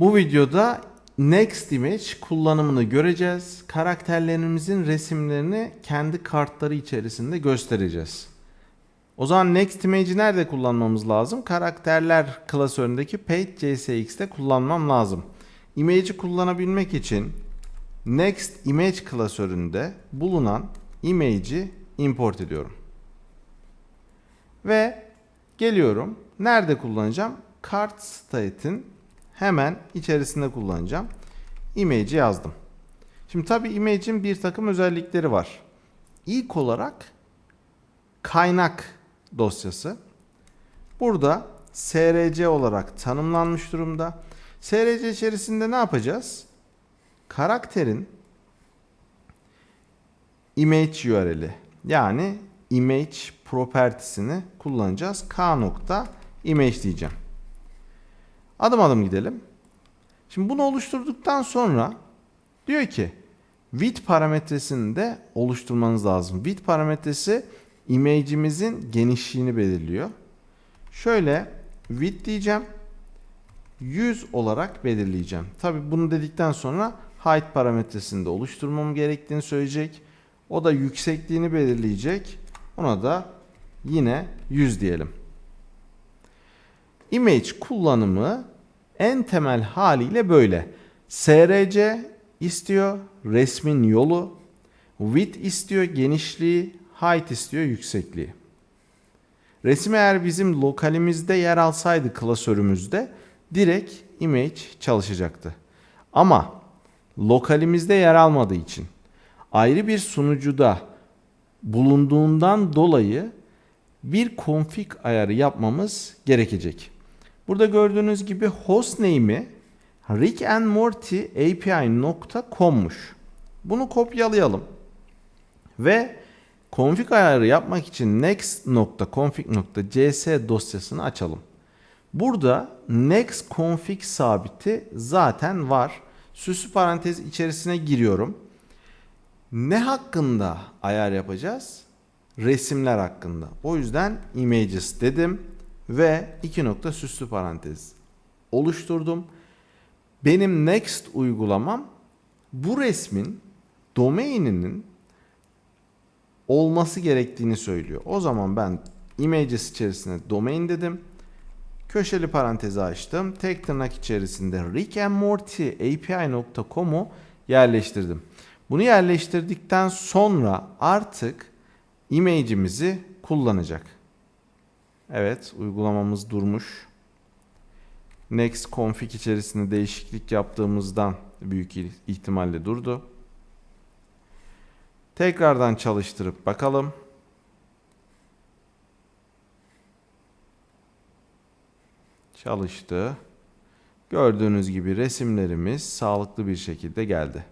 Bu videoda Next Image kullanımını göreceğiz. Karakterlerimizin resimlerini kendi kartları içerisinde göstereceğiz. O zaman Next Image'i nerede kullanmamız lazım? Karakterler klasöründeki Paint CSX'te kullanmam lazım. Image'i kullanabilmek için Next Image klasöründe bulunan image'i import ediyorum. Ve geliyorum. Nerede kullanacağım? Kart State'in hemen içerisinde kullanacağım. Image'i yazdım. Şimdi tabi image'in bir takım özellikleri var. İlk olarak kaynak dosyası. Burada src olarak tanımlanmış durumda. src içerisinde ne yapacağız? Karakterin image URL'i yani image propertiesini kullanacağız. k nokta image diyeceğim. Adım adım gidelim. Şimdi bunu oluşturduktan sonra diyor ki width parametresini de oluşturmanız lazım. Width parametresi image'imizin genişliğini belirliyor. Şöyle width diyeceğim. 100 olarak belirleyeceğim. Tabi bunu dedikten sonra height parametresini de oluşturmam gerektiğini söyleyecek. O da yüksekliğini belirleyecek. Ona da yine 100 diyelim. Image kullanımı en temel haliyle böyle. SRC istiyor resmin yolu, width istiyor genişliği, height istiyor yüksekliği. Resim eğer bizim lokalimizde yer alsaydı klasörümüzde direkt image çalışacaktı. Ama lokalimizde yer almadığı için ayrı bir sunucuda bulunduğundan dolayı bir config ayarı yapmamız gerekecek. Burada gördüğünüz gibi hostname'i Rick and Morty API.com'muş. Bunu kopyalayalım. Ve config ayarı yapmak için next.config.cs dosyasını açalım. Burada next config sabiti zaten var. Süslü parantez içerisine giriyorum. Ne hakkında ayar yapacağız? Resimler hakkında. O yüzden images dedim ve iki nokta süslü parantez oluşturdum. Benim next uygulamam bu resmin domaininin olması gerektiğini söylüyor. O zaman ben images içerisine domain dedim. Köşeli parantezi açtım. Tek tırnak içerisinde Rick and Morty API.com'u yerleştirdim. Bunu yerleştirdikten sonra artık image'imizi kullanacak. Evet uygulamamız durmuş. Next config içerisinde değişiklik yaptığımızdan büyük ihtimalle durdu. Tekrardan çalıştırıp bakalım. Çalıştı. Gördüğünüz gibi resimlerimiz sağlıklı bir şekilde geldi.